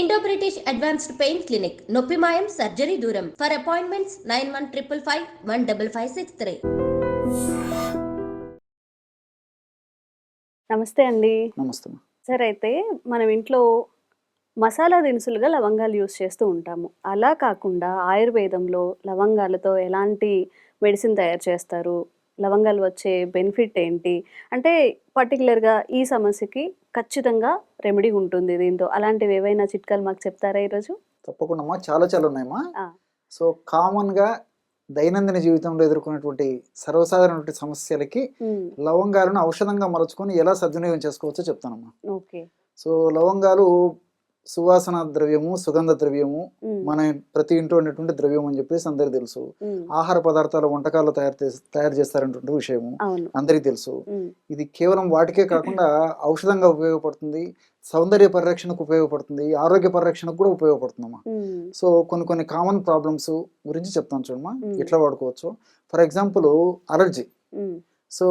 Indo British advanced pain clinic నొప్పి మాయం surgery దూరం for appointments nine one triple five one double five six three నమస్తే అండి. నమస్తే. సార్ అయితే మనం ఇంట్లో మసాలా దినుసులుగా లవంగాలు యూస్ చేస్తూ ఉంటాము. అలా కాకుండా ఆయుర్వేదంలో లవంగాలతో ఎలాంటి మెడిసిన్ తయారు చేస్తారు? లవంగాలు వచ్చే బెనిఫిట్ ఏంటి? అంటే పర్టికులర్గా ఈ సమస్యకి ఖచ్చితంగా రెమెడీ ఉంటుంది దీంతో. అలాంటివి ఏవైనా చిట్కాలు మాకు చెప్తారా ఈరోజు? తప్పకుండా అమ్మా చాలా చాలా ఉన్నాయమ్మా. సో కామన్గా దైనందిన జీవితంలో ఎదుర్కొనేటువంటి సర్వసాధారణటువంటి సమస్యలకి. లవంగాలను ఔషధంగా మలుచుకొని ఎలా సద్వినియోగం చేసుకోవచ్చో చెప్తానమ్మా. ఓకే. సో లవంగాలు సువాసన ద్రవ్యము సుగంధ ద్రవ్యము. మన ప్రతి ఇంట్లో ఉన్నటువంటి ద్రవ్యం అని చెప్పేసి అందరికీ తెలుసు. ఆహార పదార్థాలు వంటకాలు తయారు చేసి తయారు చేస్తారనేటువంటి విషయము అందరికీ తెలుసు. ఇది కేవలం వాటికే కాకుండా ఔషధంగా ఉపయోగపడుతుంది సౌందర్య పరిరక్షణకు ఉపయోగపడుతుంది ఆరోగ్య పరిరక్షణకు కూడా ఉపయోగపడుతుందమ్మా మ్మ్. సో కొన్ని కొన్ని కామన్ ప్రాబ్లమ్స్ గురించి చెప్తాను చూడమ్మా మ్మ్. ఎట్లా వాడుకోవచ్చు ఫర్ ఎగ్జాంపుల్ అలర్జీ. సో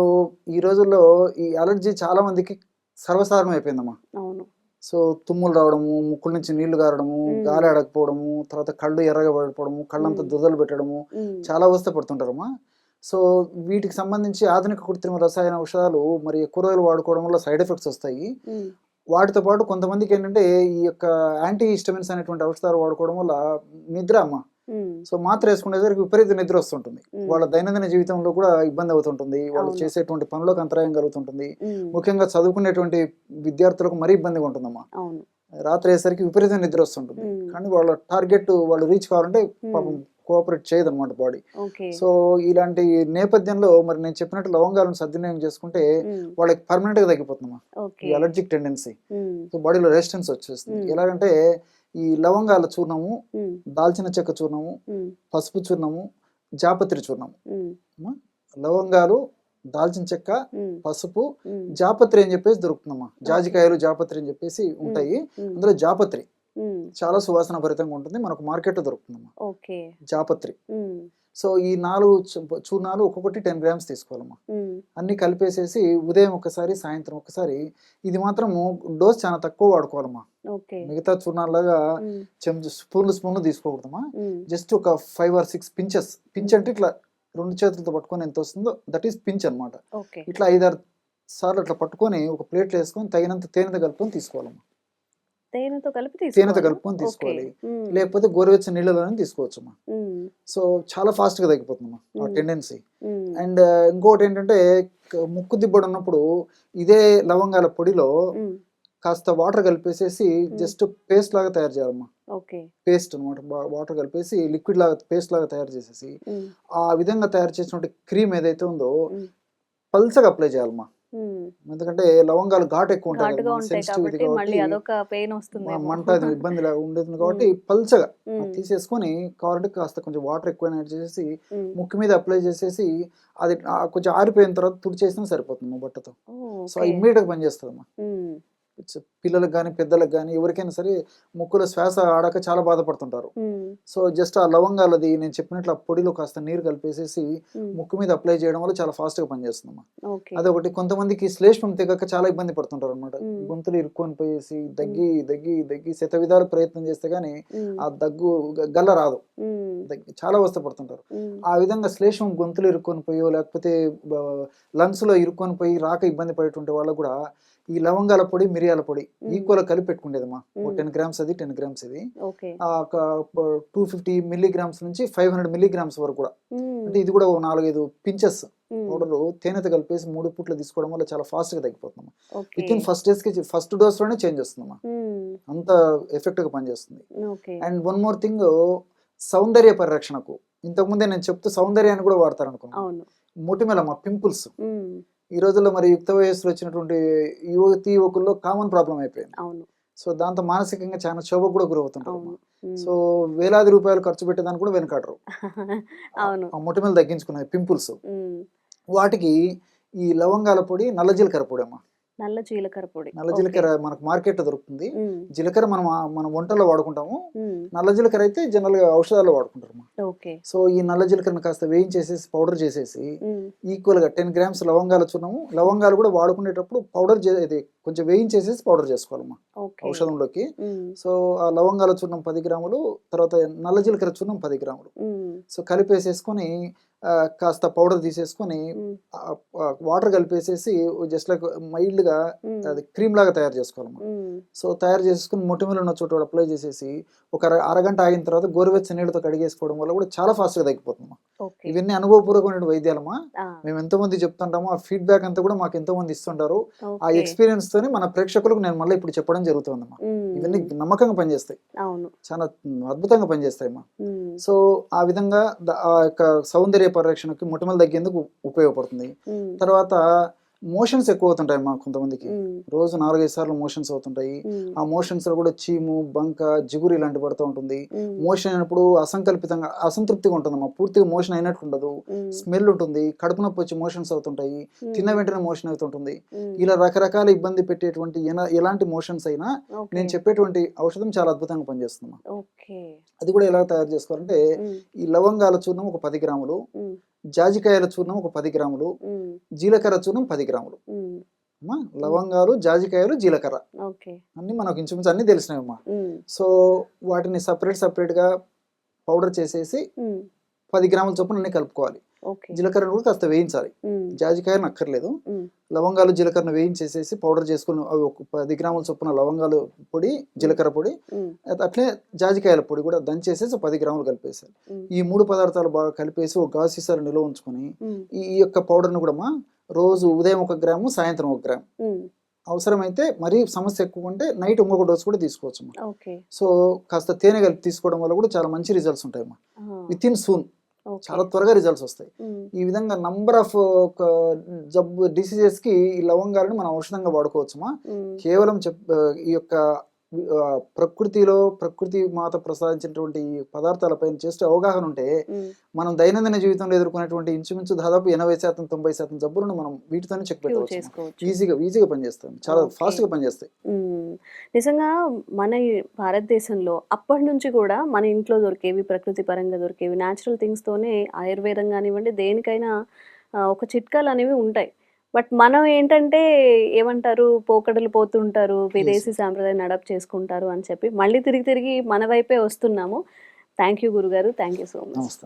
ఈ రోజుల్లో ఈ అలర్జీ చాలా మందికి సర్వసాధారణం అయిపోయిందమ్మా అవును సో తుమ్ములు రావడము ముక్కుల నుంచి నీళ్ళు గారడము. గాలి అడగపోవడము తర్వాత కళ్ళు ఎర్రగా పడిపోవడము కళ్ళంతా మ్మ్. దుద్దలు పెట్టడము. చాలా అవస్థ పడుతుంటారమ్మా సో వీటికి సంబంధించి ఆధునిక కృత్రిమ రసాయన ఔషధాలు మరి ఎక్కువ రోజులు వాడుకోవడం వల్ల సైడ్ ఎఫెక్ట్స్ వస్తాయి. వాటితో పాటు కొంతమందికి ఏంటంటే ఈ యొక్క యాంటీ హిస్టమిన్స్ అనేటువంటి ఔషధాలు వాడుకోవడం వల్ల నిద్ర అమ్మ మ్మ్. సో మాత్ర వేసుకునేసరికి విపరీత నిద్ర వస్తుంటుంది. వాళ్ళ దైనందిన జీవితంలో కూడా ఇబ్బంది అవుతుంటుంది వాళ్ళు. చేసేటువంటి పనులకు అంతరాయం కలుగుతుంటుంది. ముఖ్యంగా చదువుకునేటువంటి విద్యార్థులకు మరీ ఇబ్బందిగా ఉంటుందమ్మా రాత్రి అయ్యేసరికి విపరీత నిద్ర వస్తుంటుంది. కానీ వాళ్ళ టార్గెట్ వాళ్ళు రీచ్ కావాలంటే. పాపం కోఆపరేట్ చేయదు అనమాట బాడీ సో ఇలాంటి నేపథ్యంలో మరి నేను చెప్పినట్టు లవంగాలను సద్వినియోగం చేసుకుంటే. వాళ్ళకి పర్మనెంట్గా తగ్గిపోతుందమ్మా అలర్జిక్ టెండెన్సీ. సో బాడీలో రెసిస్టెన్స్ వచ్చేస్తుంది. ఎలాగంటే ఈ లవంగాల చూర్ణము. దాల్చిన చెక్క చూర్ణము. పసుపు చూర్ణము జాపత్రి చూర్ణము. లవంగాలు దాల్చిన చెక్క. పసుపు. జాపత్రి అని చెప్పేసి దొరుకుతుందమ్మా జాజికాయలు జాపత్రి అని చెప్పేసి ఉంటాయి. అందులో జాపత్రి. చాలా సువాసన భరితంగా ఉంటుంది మనకు మార్కెట్లో దొరుకుతుందమ్మా ఓకే జాపత్రి. సో ఈ నాలుగు చూర్ణాలు ఒక్కొక్కటి టెన్ గ్రామ్స్ తీసుకోవాలమ్మా. మ్మ్. అన్ని కలిపేసేసి ఉదయం ఒకసారి సాయంత్రం ఒకసారి ఇది మాత్రము డోస్ చాలా తక్కువ వాడుకోవాలమ్మా. మిగతా చూర్ణాలాగా. చెంచు స్పూన్లు స్పూన్లు తీసుకోకూడదమ్మా. మ్మ్. జస్ట్ ఒక five or six pinches. Pinch అంటే ఇట్లా రెండు చేతులతో పట్టుకొని ఎంత వస్తుందో దట్ ఈస్ పించ్ అన్నమాట. ఓకే. ఇట్లా ఐదారు సార్లు అట్లా పట్టుకొని ఒక ప్లేట్లో వేసుకొని తగినంత తేనెతో కలుపుకొని తీసుకోవాలమ్మా. తేనెతో కలిపి తేనెతో కలుపుకొని తీసుకోవాలి. లేకపోతే గోరువెచ్చని నీళ్ళలోనే తీసుకోవచ్చమ్మా మ్మ్. సో చాలా ఫాస్ట్గా తగ్గిపోతుందమ్మా ఆ. టెండెన్సీ. అండ్ ఇంకోటి ఏంటంటే ముక్కు దిబ్బడు ఉన్నప్పుడు ఇదే లవంగాల పొడిలో. కాస్త వాటర్ కలిపేసేసి జస్ట్ పేస్ట్ లాగా తయారు చేయాలమ్మా పేస్ట్ అనమాట వాటర్ కలిపేసి లిక్విడ్ లాగా పేస్ట్ లాగా తయారు చేసేసి. ఆ విధంగా తయారు చేసినటువంటి క్రీమ్ ఏదైతే ఉందో మ్మ్. పల్చగా అప్లై చేయాలమ్మా మ్మ్. ఎందుకంటే లవంగాలు ఘాటు ఎక్కువ ఉంటాయి మంట అది ఇబ్బంది ఉండేది కాబట్టి పల్చగా తీసేసుకొని కావాలంటే కాస్త కొంచెం వాటర్ ఎక్కువ యాడ్ చేసేసి ముక్కు మీద అప్లై చేసేసి అది కొంచెం ఆరిపోయిన తర్వాత తుడిచేసినా సరిపోతుంది బట్టతో. సో ఇమ్మీడియట్గా పనిచేస్తుందమ్మా. It's పిల్లలకు కానీ పెద్దలకు కానీ ఎవరికైనా సరే ముక్కులో శ్వాస ఆడక చాలా బాధపడుతుంటారు. సో జస్ట్ ఆ లవంగాలది నేను చెప్పినట్లు ఆ పొడిలో కాస్త నీరు కలిపేసేసి ముక్కు మీద అప్లై చేయడం వల్ల చాలా ఫాస్ట్గా పనిచేస్తుందమ్మా అదొకటి. కొంతమందికి శ్లేష్మం తెగక చాలా ఇబ్బంది పడుతుంటారు అనమాట. గొంతులు ఇరుక్కొని పోయేసి దగ్గి దగ్గి దగ్గి శత విధాలు ప్రయత్నం చేస్తే గానీ ఆ దగ్గు గల్ల రాదు. చాలా అవస్థ పడుతుంటారు. ఆ విధంగా శ్లేషం గొంతులు ఇరుక్కొని పోయో లేకపోతే లంగ్స్లో ఇరుక్కొని పోయి రాక ఇబ్బంది పడేటువంటి వాళ్ళకు కూడా ఈ లవంగాల పొడి మిరియాల పొడి ఈక్వల్ కలిపి పెట్టుకునేదమ్మా మ్మ్. టెన్ గ్రామ్స్ అది టెన్ గ్రామ్స్ ఇది టూ ఫిఫ్టీ మిల్లీగ్రామ్స్ నుంచి ఫైవ్ హండ్రెడ్ మిల్లీగ్రామ్స్ వరకు కూడా. అంటే ఇది కూడా ఓ నాలుగైదు పించెస్. పౌడర్ తేనెతో కలిపేసి మూడు పుట్లు తీసుకోవడం వల్ల చాలా ఫాస్ట్గా తగ్గిపోతుందమ్మా విత్ ఇన్ ఫస్ట్ డేస్కి ఫస్ట్ డోస్లోనే చేంజ్ వస్తుందమ్మా. అంత ఎఫెక్ట్గా పనిచేస్తుంది అండ్ వన్ మోర్ థింగ్ సౌందర్య పరిరక్షణకు. ఇంతకుముందే నేను చెప్తూ సౌందర్యాన్ని కూడా వాడతారు అనుకున్నాను మొటిమలమ్మ పింపుల్స్. ఈ రోజుల్లో మరి యుక్త వయస్సులో వచ్చినటువంటి యువతి యువకుల్లో కామన్ ప్రాబ్లం అయిపోయింది. అవును. సో దాంతో మానసికంగా చాలా క్షోభకు కూడా గురవుతుంటారు. సో వేలాది రూపాయలు ఖర్చు పెట్టేదాన్ని కూడా వెనకాడరు. అవును. ఆ మొటిమలు తగ్గించుకునేది పింపుల్స్. వాటికి ఈ లవంగాల పొడి నల్ల జీలకర్ర పొడి అమ్మ నల్ల జీలకర్ర పొడి నల్ల. జీలకర్ర మనకు మార్కెట్లో దొరుకుతుంది. జీలకర్ర మనం మనం వంటల్లో వాడుకుంటాము. నల్ల జీలకర్ర అయితే జనరల్గా ఔషధాల్లో వాడుకుంటారు. ఓకే సో ఈ నల్ల జీలకర్రను కాస్త వేయించేసేసి పౌడర్ చేసేసి. ఈక్వల్గా టెన్ గ్రామ్స్ లవంగాలు చూడము లవంగాలు కూడా వాడుకునేటప్పుడు పౌడర్ ఇది కొంచెం వేయించేసేసి పౌడర్ చేసుకోవాలమ్మా. ఔషధంలోకి. సో ఆ లవంగాల చూర్ణం పది గ్రాములు తర్వాత నల్ల జీలకర్ర చూర్ణం పది గ్రాములు. సో కలిపేసేసుకొని కాస్త పౌడర్ తీసేసుకొని వాటర్ కలిపేసేసి జస్ట్ లైక్ మైల్డ్గా ఉమ్, అది క్రీమ్ లాగా తయారు చేసుకోవాలమ్మా. సో తయారు చేసుకుని మొటిమలు ఉన్న చోట అప్లై చేసేసి ఒక అర- అరగంట ఆగిన తర్వాత గోరువెచ్చని నీళ్ళతో కడిగేసుకోవడం వల్ల కూడా చాలా ఫాస్ట్గా తగ్గిపోతుందమ్మా. ఓకే. ఇవన్నీ అనుభవపూర్వకమైన వైద్యాలమ్మా. మేము ఎంతో మంది చెప్తుంటాము ఆ ఫీడ్బ్యాక్ అంతా కూడా మాకు ఎంతో మంది ఇస్తుంటారు ఆ. ఎక్స్పీరియన్స్ తోనే మన ప్రేక్షకులకు నేను మళ్ళీ ఇప్పుడు చెప్పడం జరుగుతుందమ్మా. ఇవన్నీ నమ్మకంగా పనిచేస్తాయి. అవును. చాలా అద్భుతంగా పనిచేస్తాయమ్మా. ఉమ్, సో ఆ విధంగా ఆ యొక్క సౌందర్య పరిరక్షణకి మొటిమలు తగ్గేందుకు ఉపయోగపడుతుంది. తర్వాత మోషన్స్ ఎక్కువ అవుతుంటాయి అమ్మా కొంతమందికి రోజు నాలుగైదు సార్లు మోషన్స్ అవుతుంటాయి. ఆ మోషన్స్లో కూడా చీము బంక జిగురు ఇలాంటి పడుతూ ఉంటుంది. మోషన్ అయినప్పుడు అసంకల్పితంగా అసంతృప్తిగా ఉంటుందమ్మా పూర్తిగా మోషన్ అయినట్టు ఉండదు. స్మెల్ ఉంటుంది కడుపు నొప్పి వచ్చి మోషన్స్ అవుతుంటాయి. తిన్న వెంటనే మోషన్ అవుతుంటుంది. ఇలా రకరకాల ఇబ్బంది పెట్టేటువంటి ఎలాంటి మోషన్స్ అయినా. నేను చెప్పేటువంటి ఔషధం చాలా అద్భుతంగా పనిచేస్తుందమ్మా ఓకే. అది కూడా ఎలా తయారు చేసుకోవాలంటే ఈ లవంగాల చూర్ణం ఒక పది గ్రాములు. జాజికాయల చూర్ణం ఒక పది గ్రాములు జీలకర్ర చూర్ణం పది గ్రాములు. అమ్మా లవంగాలు జాజికాయలు జీలకర్ర. అన్ని మనకు ఇంచుమించు అన్ని తెలిసినాయమ్మా ఉమ్, సో వాటిని సపరేట్ సపరేట్గా పౌడర్ చేసేసి పది గ్రాముల చొప్పున అన్ని కలుపుకోవాలి. ఓకే. జీలకర్రను కూడా కాస్త వేయించాలి. ఉమ్, జాజికాయను అక్కర్లేదు. లవంగాలు జీలకర్రను వేయించేసేసి పౌడర్ చేసుకుని అవి ఒక పది గ్రాముల చొప్పున లవంగాలు పొడి జీలకర్ర పొడి అట్లే జాజికాయల పొడి కూడా దంచేసేసి పది గ్రాములు కలిపేసాలి ఈ మూడు పదార్థాలు బాగా కలిపేసి ఒక సీసాలు నిల్వ ఉంచుకొని ఈ యొక్క పౌడర్ను కూడా మా రోజు ఉదయం ఒక గ్రాము సాయంత్రం ఒక గ్రామ్. అవసరమైతే మరీ సమస్య ఎక్కువ ఉంటే నైట్ ఇంకొక డోస్ కూడా తీసుకోవచ్చు అమ్మా. సో కాస్త తేనె కలిపి తీసుకోవడం వల్ల కూడా చాలా మంచి రిజల్ట్స్ ఉంటాయి అమ్మా విత్ ఇన్ సూన్. చాలా త్వరగా రిజల్ట్స్ వస్తాయి. ఈ విధంగా నంబర్ ఆఫ్ జబ్బు డిసీజెస్కి ఈ లవంగాలను మనం ఔషధంగా వాడుకోవచ్చుమా కేవలం చెప్ ఈ యొక్క ప్రకృతిలో ప్రకృతి మాత ప్రసాదించినటువంటి పదార్థాలపైన చేస్తే అవగాహన ఉంటే మనం దైనందిన జీవితంలో ఎదుర్కొనేటువంటి ఇంచుమించు దాదాపు ఎనభై శాతం తొంభై శాతం జబ్బులను మనం వీటితోనే చెక్ పెట్టవచ్చు చేసుకోవచ్చు. ఈజీగా ఈజీగా పనిచేస్తాం చాలా. ఫాస్ట్గా పనిచేస్తాయి. నిజంగా మన భారతదేశంలో అప్పటి నుంచి కూడా మన ఇంట్లో దొరికేవి ప్రకృతి పరంగా దొరికేవి న్యాచురల్ థింగ్స్తోనే ఆయుర్వేదం కానివ్వండి దేనికైనా ఒక చిట్కాలు అనేవి ఉంటాయి. బట్ మనం ఏంటంటే ఏమంటారు పోకడలు పోతుంటారు విదేశీ సాంప్రదాయాన్ని అడాప్ట్ చేసుకుంటారు అని చెప్పి మళ్ళీ తిరిగి తిరిగి మన వైపే వస్తున్నాము. థ్యాంక్ యూ గురుగారు. Thank you so much.